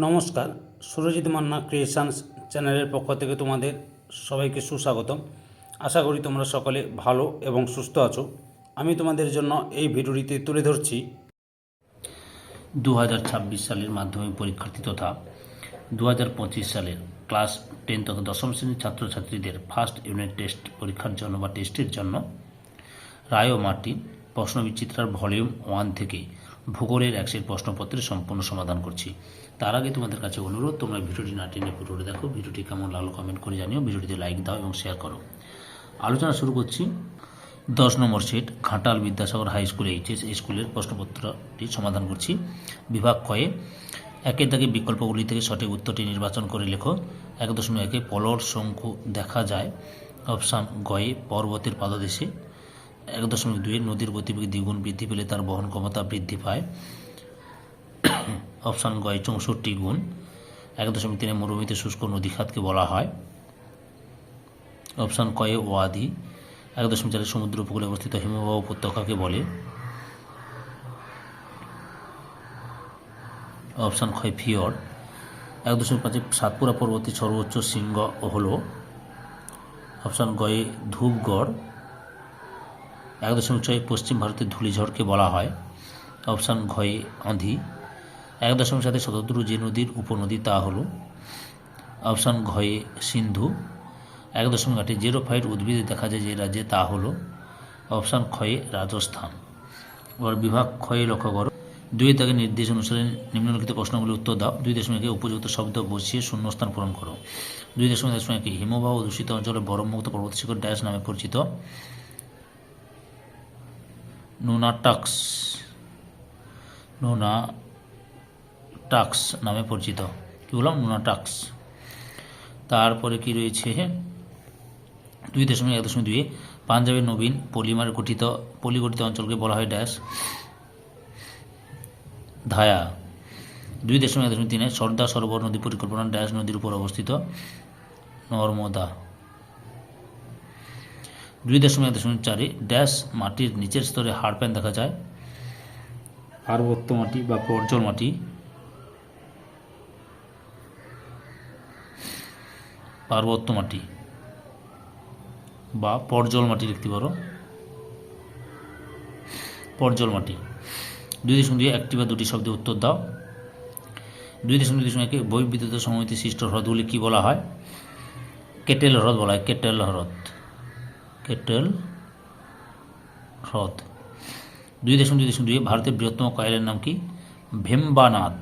নমস্কার, সুরজিৎ মান্না ক্রিয়েশনস চ্যানেলের পক্ষ থেকে তোমাদের সবাইকে সুস্বাগতম। আশা করি তোমরা সকলে ভালো এবং সুস্থ আছো। আমি তোমাদের জন্য এই ভিডিওটিতে তুলে ধরছি দু হাজার ছাব্বিশ সালের মাধ্যমিক পরীক্ষার্থী তথা দু হাজার পঁচিশ সালের ক্লাস টেন তথা দশম শ্রেণির ছাত্রছাত্রীদের ফার্স্ট ইউনিট টেস্ট পরীক্ষার জন্য বা টেস্টের জন্য রায় ও মার্টিন প্রশ্ন বিচিত্রার ভলিউম ওয়ান থেকে ভূগোলের একশের প্রশ্নপত্রের সম্পূর্ণ সমাধান করছি। তার আগে তোমাদের কাছে অনুরোধ, তোমরা ভিডিওটি না টেনে পুরোটা দেখো। ভিডিওটি কেমন লাগল কমেন্ট করে জানিও। ভিডিওটিতে লাইক দাও এবং শেয়ার করো। আলোচনা শুরু করছি। দশ নম্বর set, Ghatal Vidyasagar high school, HS এই স্কুলের প্রশ্নপত্রটি সমাধান করছি। বিভাগ কয়ে একের দাগে বিকল্পগুলি থেকে সঠিক উত্তরটি নির্বাচন করে লেখো। এক দশমিক একে পলর শঙ্কু দেখা যায়। অপশান গয়ে, পর্বতের পাদদেশে। এক দশমিক দুয়ে নদীর গতিবেগ দ্বিগুণ বৃদ্ধি পেলে তার বহন ক্ষমতা বৃদ্ধি পায়। অপশান গয় চৌষট্টি গুণ। এক দশমিক তিনে মরুভূমিতে শুষ্ক নদী খাতকে বলা হয়। অপশান কয়ে ওয়াদি। এক দশমিক চারে সমুদ্র উপকূলে অবস্থিত হিমবাহ উপত্যকাকে বলে। অপশান ক্ষয় ফিয়র। এক দশমিক পাঁচে সাতপুরা পর্বতী সর্বোচ্চ শৃঙ্গ হল। অপশান গয়ে ধূপগড়। এক দশমিক ছয় পশ্চিম ভারতের ধূলিঝড়কে বলা হয়। অপশান ঘয়ে আঁধি এক দশমিক সাথে শতদ্রু যে নদীর উপনদী তা হল। অপশান ঘয়ে সিন্ধু। এক দশমিক আটে জেরো ফাইট উদ্ভিদে দেখা যায় যে রাজ্যে তা হল। অপশান ক্ষয়ে রাজস্থান। এবার বিভাগ ক্ষয়ে লক্ষ্য করো। দুই তাকে নির্দেশ অনুসারে নিম্নলিখিত প্রশ্নগুলি উত্তর দাও। দুই দশমিকে উপযুক্ত শব্দ বসিয়ে শূন্যস্থান পূরণ করো। দুই দশমিক দশমিক হিমবাহ দূষিত অঞ্চলে বরফমুক্ত পর্বত শিখর ড্যাশ নামে পরিচিত। নুনাটাক্স নুনা টাক্স নামে পরিচিত। কী বললাম? নুনাটাক্স তারপরে কি রয়েছে? দুই দশমিক এক দশমিক দুই পাঞ্জাবের নবীন পলিমার গঠিত, পলিগঠিত অঞ্চলকে বলা হয় ড্যাশ। ধায়া। দুই দশমিক এক দশমিক তিনে সর্দার সরোবর নদী পরিকল্পনা ড্যাশ নদীর উপর অবস্থিত। নর্মদা। দুই দশমিক দশমিক চারে ড্যাশ মাটির নিচের স্তরে হাড়প্যান দেখা যায়। পার্বত্য মাটি বা পর্জল মাটি। পার্বত্য মাটি বা পর্জল মাটি লিখতে পারো। পর্জল মাটি। দুই দশমিক দুই একটি বা দুটি শব্দে উত্তর দাও। দুই দশমিক দুই দশমিক বৈবিদ্যুত সমিতি সৃষ্ট হ্রদগুলি কী বলা হয়? কেটেল হ্রদ বলা হয়, কেটেল হ্রদ। কেটেল হ্রদ। দুই দশমিক দুই দশমিক দুই ভারতের বৃহত্তম কয়েলের নাম কি? ভেম্বানাথ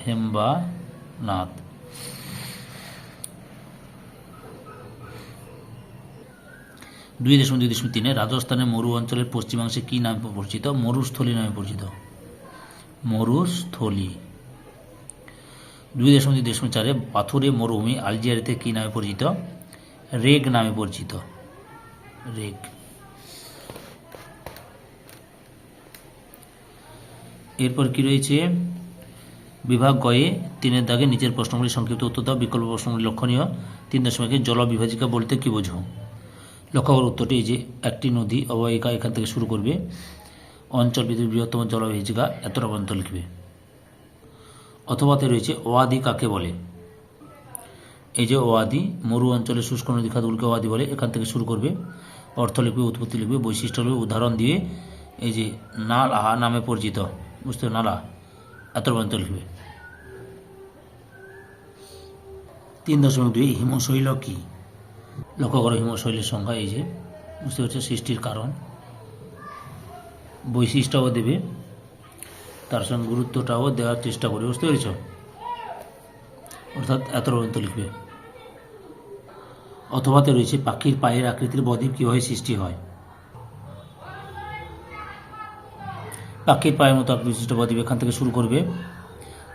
ভেম্বানাথ দুই দশমিক দুই দশমিক তিনে রাজস্থানের মরু অঞ্চলের পশ্চিমাংশে কী নামে পরিচিত? মরুস্থলী নামে পরিচিত। মরুস্থলী। দুই দশমিক দুই দশমিক চারে পাথুরে মরুভূমি আলজিয়ারিতে কী নামে পরিচিত? রেগ নামে পরিচিত। রেগ। এরপর কি রয়েছে? বিভাগ গয়ে তিনের দাগে নিচের প্রশ্নগুলি সংক্ষিপ্ত উত্তর দাও। বিকল্প প্রশ্নগুলি লক্ষণীয়। তিন দশমিকে জল বিভাজিকা বলতে কি বোঝো? লক্ষ্য উত্তরটি এই যে, একটি নদী অববাহিকা এখান থেকে শুরু করবে। অঞ্চল পৃথিবীর বৃহত্তম জলবিভাজিকা এতটা পর্যন্ত লিখবে। অথবাতে রয়েছে, ওয়াদি কাকে বলে? এই যে ওয়াদি, মরু অঞ্চলে শুষ্ক নদী খাতগুলিকে ওয়াদি বলে, এখান থেকে শুরু করবে, অর্থ লিখবে, উৎপত্তি লিখবে, বৈশিষ্ট্য লিখবে, উদাহরণ দিয়ে এই যে নালা নামে পরিচিত, বুঝতে নালা, এত পর্যন্ত লিখবে। তিন দশমিক দুই, হিমশৈল কী? লক্ষ্য করো, হিমশৈলের সংখ্যা এই যে, বুঝতে পারছ? সৃষ্টির কারণ। বৈশিষ্ট্যও দেবে, তার সঙ্গে গুরুত্বটাও দেওয়ার চেষ্টা করবে, বুঝতে পেরেছ? অর্থাৎ এত পর্যন্ত লিখবে। অথবাতে রয়েছে পাখির পায়ের আকৃতির বদ্বীপ কীভাবে সৃষ্টি হয়? পাখির পায়ের মতো আকৃতি বিশিষ্ট বদ্বীপ এখান থেকে শুরু করবে।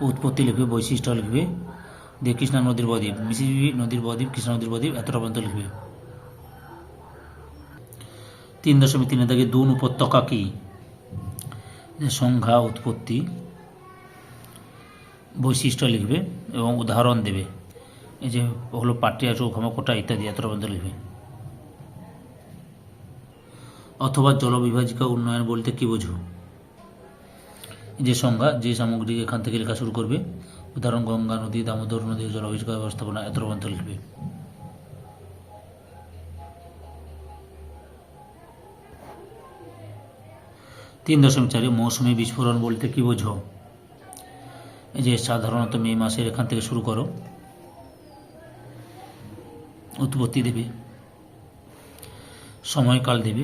উৎপত্তি লিখবে, বৈশিষ্ট্য লিখবে দিয়ে কৃষ্ণা নদীর বদ্বীপ, মিসিসিপি নদীর বদ্বীপ, কৃষ্ণা নদীর বদ্বীপ, এতটা পর্যন্ত লিখবে। তিন দশমিক তিনে থেকে দুন উপত্যকা কি? সংখ্যা উৎপত্তি, বৈশিষ্ট্য লিখবে এবং উদাহরণ দেবে। এই যে হলো পাটিয়া চৌখামাকোটা ইত্যাদি এতটা লিখবে। অথবা জলবিভাজিকা উন্নয়ন বলতে কি বোঝো? যে সংজ্ঞা, যে সামগ্রী এখান থেকে লেখা শুরু করবে, উদাহরণ, গঙ্গা, নদী, দামোদর নদী জল আবিষ্কার ব্যবস্থাপনা, এত পর্যন্ত লিখবে। তিন দশমিক চারে, মৌসুমী বিস্ফোরণ বলতে কি বোঝো? এই যে সাধারণত মে মাসের এখান থেকে শুরু করো। উৎপত্তি দেবে, সময়কাল দেবে,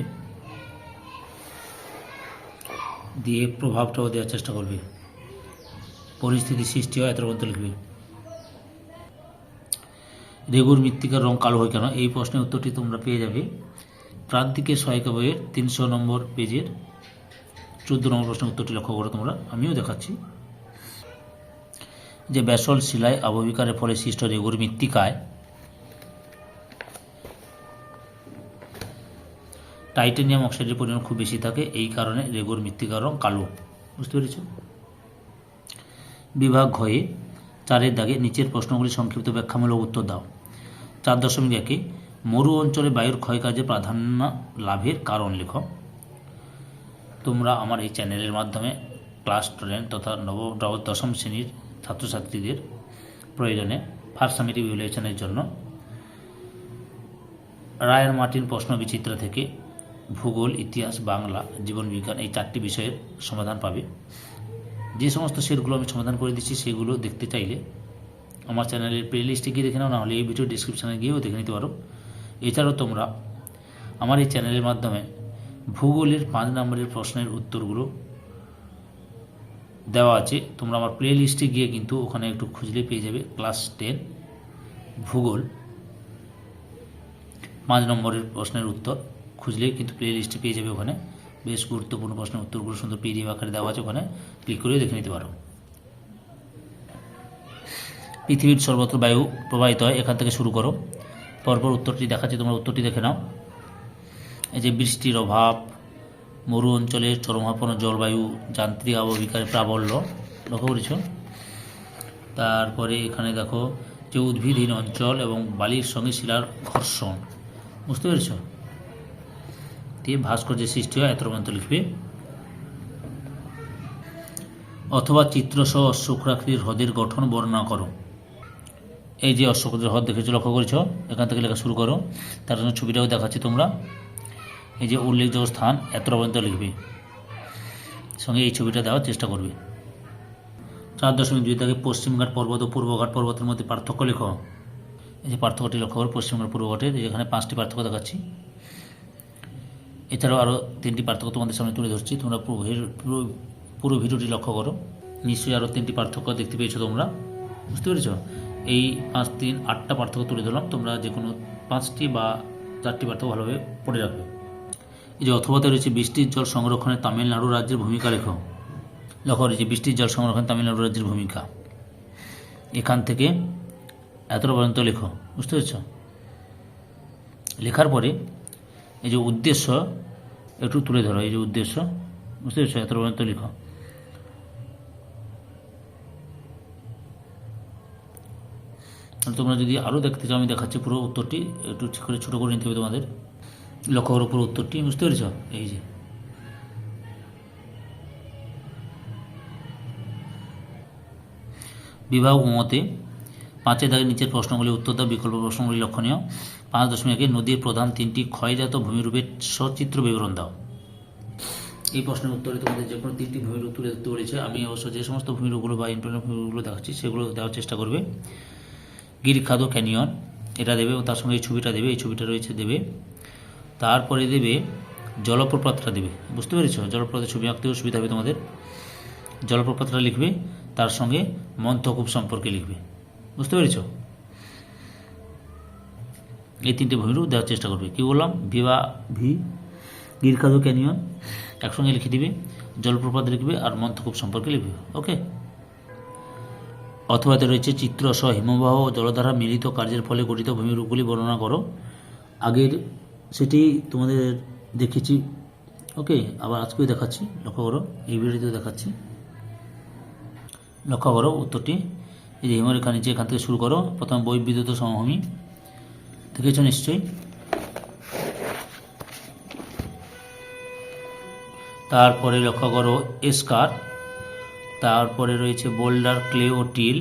দিয়ে প্রভাবটাও দেওয়ার চেষ্টা করবে, পরিস্থিতি সৃষ্টি হয় এত পর্যন্ত লিখবে। রেগুর মৃত্তিকার রং কালো হয় কেন? এই প্রশ্নের উত্তরটি তোমরা পেয়ে যাবে। প্রান্তিকে সহায়িকা বইয়ের তিনশো নম্বর পেজের চোদ্দ নম্বর প্রশ্নের উত্তরটি লক্ষ্য করো তোমরা। আমিও দেখাচ্ছি। যে ব্যাসল শিলায় আবহবিকারের ফলে সৃষ্ট রেগুর মৃত্তিকায় টাইটেনিয়াম অক্সাইডের পরিমাণ খুব বেশি থাকে, এই কারণে রেগুর মৃত্তিকার রং কালো। বুঝতে পেরেছ? বিভাগ ঘয়ে, চারের দাগে নিচের প্রশ্নগুলি সংক্ষিপ্ত ব্যাখ্যামূলক উত্তর দাও। চার দশমিক একে, মরু অঞ্চলে বায়ুর ক্ষয়কার্যে প্রাধান্য লাভের কারণ লেখ। তোমরা আমার এই চ্যানেলের মাধ্যমে ক্লাস টেন তথা নব দশম শ্রেণির ছাত্রছাত্রীদের প্রয়োজনে ফার্স্ট সামিটিভ জন্য রায়ের মার্টিন প্রশ্ন বিচিত্র থেকে ভূগোল, ইতিহাস, বাংলা, জীবন বিজ্ঞান এই চারটি বিষয়ের সমাধান পাবে। যে সমস্ত সেটগুলো আমি সমাধান করে দিচ্ছি সেগুলো দেখতে চাইলে আমার চ্যানেলের প্লে লিস্টে গিয়ে দেখে নাও, নাহলে এই ভিডিও ডিসক্রিপশানে গিয়েও দেখে নিতে পারো। এছাড়াও তোমরা আমার এই চ্যানেলের মাধ্যমে ভূগোলের পাঁচ নম্বরের প্রশ্নের উত্তরগুলো দেওয়া আছে। তোমরা আমার প্লে লিস্টে গিয়ে কিন্তু ওখানে একটু খুঁজলে পেয়ে যাবে ক্লাস টেন, ভূগোল, পাঁচ নম্বরের প্রশ্নের উত্তর। খুঁজলেই কিন্তু প্লে লিস্টে পেয়ে যাবে ওখানে। বেশ গুরুত্বপূর্ণ প্রশ্নের উত্তরগুলো সুন্দর পিডিএফ আকারে দেওয়া আছে ওখানে। ক্লিক করে দেখে নিতে পারো। পৃথিবীর সর্বত্র বায়ু প্রবাহিত হয়, এখান থেকে শুরু করো। পরপর উত্তরটি দেখাচ্ছি, তোমরা উত্তরটি দেখে নাও। এই যে বৃষ্টির অভাব, মরু অঞ্চলে চরমাপন্ন জলবায়ু, যান্ত্রিক আবহবিকারের প্রাবল্য, লক্ষ্য করেছ? তারপরে এখানে দেখো যে উদ্ভিদহীন অঞ্চল এবং বালির সঙ্গে শিলার ঘর্ষণ। বুঝতে পেরেছ? দিয়ে ভাস্কর্যের সৃষ্টি হয় এত পর্যন্ত লিখবে। অথবা চিত্রসহ অশ্বক্রাকৃতির হ্রদের গঠন বর্ণনা করো। এই যে অশ্বক্রাকৃতির হ্রদ দেখেছ, লক্ষ্য করেছ? এখান থেকে লেখা শুরু করো। তার জন্য ছবিটাও দেখাচ্ছি তোমরা। এই যে উল্লেখযোগ্য স্থান এত পর্যন্ত লিখবে। সঙ্গে এই ছবিটা দেওয়ার চেষ্টা করবে। চার দশমিক দুই থেকে পশ্চিমঘাট পর্বত ও পূর্বঘাট পর্বতের মধ্যে পার্থক্য লেখো। এই যে পার্থক্যটি লক্ষ্য করো পশ্চিমঘাট পূর্বঘাটের এখানে পাঁচটি পার্থক্য দেখাচ্ছি। এছাড়াও আরও তিনটি পার্থক্য তোমাদের সামনে তুলে ধরছি। তোমরা পুরো ভিডিও- পুরো পুরো ভিডিওটি লক্ষ্য করো। নিশ্চয়ই আরও তিনটি পার্থক্য দেখতে পেয়েছ তোমরা। বুঝতে পেরেছ? এই পাঁচ, তিন, আটটা পার্থক্য তুলে ধরলাম। তোমরা যে কোনো পাঁচটি বা চারটি পার্থক্য ভালোভাবে পড়ে রাখবে। এই যে অথবাতে রয়েছে, বৃষ্টির জল সংরক্ষণে তামিলনাড়ু রাজ্যের ভূমিকা লেখো। লক্ষ্য রয়েছে, বৃষ্টির জল সংরক্ষণে তামিলনাড়ু রাজ্যের ভূমিকা। এখান থেকে এতটা পর্যন্ত লেখো। বুঝতে পেরেছ? লেখার পরে এই যে উদ্দেশ্য, একটু তুলে ধরো, এই যে উদ্দেশ্য। বুঝতে পেরেছ? এত পর্যন্ত লিখো। তোমরা যদি আরও দেখতে চাও, আমি দেখাচ্ছি পুরো উত্তরটি। একটু ঠিক করে ছোটো করে নিতে হবে তোমাদের। লক্ষ্য করো পুরো উত্তরটি। বুঝতে পেরেছ? এই যে। বিবাহ মতে পাঁচের দাগের নিচের প্রশ্নগুলি, উত্তর দাও, বিকল্প প্রশ্নগুলি লক্ষণীয়। পাঁচ দশমিক নদীর প্রধান তিনটি ক্ষয়জাত ভূমিরূপের সচিত্র বিবরণ দাও। এই প্রশ্নের উত্তরে তোমাদের যে কোনো তিনটি ভূমিরূপ তুলে ধরতে বলেছে, আমি অবশ্য যে সমস্ত ভূমিরূপগুলো বা ইন্টারনেট ভূমিরূপগুলো দেখাচ্ছি, সেগুলো দেওয়ার চেষ্টা করবে। গিরিখাদ ক্যানিয়ন, এটা দেবে ও তার সঙ্গে এই ছবিটা দেবে, এই ছবিটা রয়েছে দেবে। তারপরে দেবে জলপ্রপাতটা দেবে। বুঝতে পেরেছ? জলপ্রপাতের ছবি আঁকতেও সুবিধা হবে তোমাদের। জলপ্রপাতটা লিখবে, তার সঙ্গে মন্থকূপ সম্পর্কে লিখবে। বুঝতে পেরেছ? এই তিনটে ভূমিরূপ দেওয়ার চেষ্টা করবে। কী বললাম? ভিবা, ভি, গিরখাদু ক্যানিয়ন। একসঙ্গে লিখে দিবে, জলপ্রপাত লিখবে আর মন্থকূপ সম্পর্কে লিখবে। ওকে? অথবা অথবাতে রয়েছে চিত্র সহ হিমবাহ ও জলধারা মিলিত কার্যের ফলে গঠিত ভূমিরূপগুলি বর্ণনা করো। আগের সেটি তোমাদের দেখেছি। ওকে? আবার আজকেও দেখাচ্ছি। লক্ষ্য করো, এই ভিডিওতেও দেখাচ্ছি। লক্ষ্য করো উত্তরটি। এই যে হিমরেখা নিচে এখান থেকে শুরু করো, প্রথম বৈবিদ্যুত সমভূমি। দেখেছ নিশ্চয়ই? তারপরে লক্ষ্য করো এসকার। তারপরে রয়েছে বোল্ডার, ক্লে ও টিল।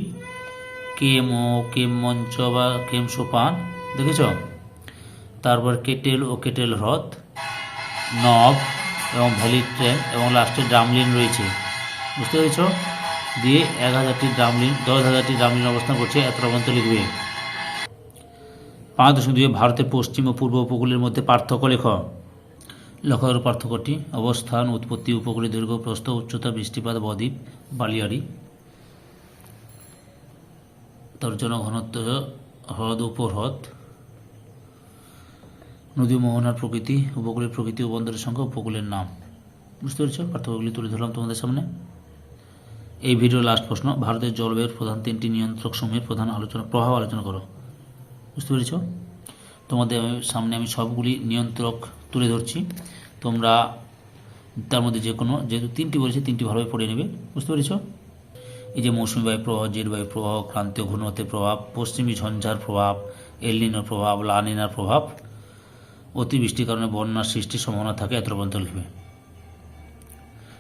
কেম ও কেম মঞ্চ বা কেম সোপান। দেখেছ? তারপর কেটেল ও কেটেল হ্রদ, নব এবং ভ্যালি ট্রেন এবং লাস্টে ড্রামলিন রয়েছে। বুঝতে পেরেছ? দিয়ে এক হাজারটি ড্রামলিন দশ হাজারটি ড্রামলিন অবস্থান করছে, এত পর্যন্ত লিখবে। পাঁচ দশমিক দুই ভারতের পশ্চিম ও পূর্ব উপকূলের মধ্যে পার্থক্য লেখ। করো পার্থক্যটি, অবস্থান, উৎপত্তি, উপকূলের দৈর্ঘ্য, প্রস্থ, উচ্চতা, বৃষ্টিপাত, বদ্বীপ, বালিয়াড়ি। তার জনঘনত্ব হ্রদ, উপহ্রদ। নদী, মোহনার প্রকৃতি, উপকূলের প্রকৃতি ও বন্দরের সংখ্যা, উপকূলের নাম। বুঝতে পেরেছ? পার্থক্যগুলি তুলে ধরলাম তোমাদের সামনে। এই ভিডিও লাস্ট প্রশ্ন, ভারতের জলবায়ুর প্রধান তিনটি নিয়ন্ত্রক সমূহের প্রধান আলোচনা, প্রভাব আলোচনা করো। বুঝতে পেরেছ? তোমাদের সামনে আমি সবগুলি নিয়ন্ত্রক তুলে ধরছি। তোমরা তার মধ্যে যে কোনো যেহেতু তিনটি বলেছি, তিনটি ভালোভাবে পড়ে নেবে। বুঝতে পেরেছ? এই যে মৌসুমী বায়ু প্রভাব জেট বায়ু প্রভাব ক্রান্তীয় ঘূর্ণতের প্রভাব, পশ্চিমী ঝঞ্ঝার প্রভাব এলিনোর প্রভাব লানিনার প্রভাব, অতিবৃষ্টির কারণে বন্যার সৃষ্টির সম্ভাবনা থাকে এত পর্যন্ত লিখবে।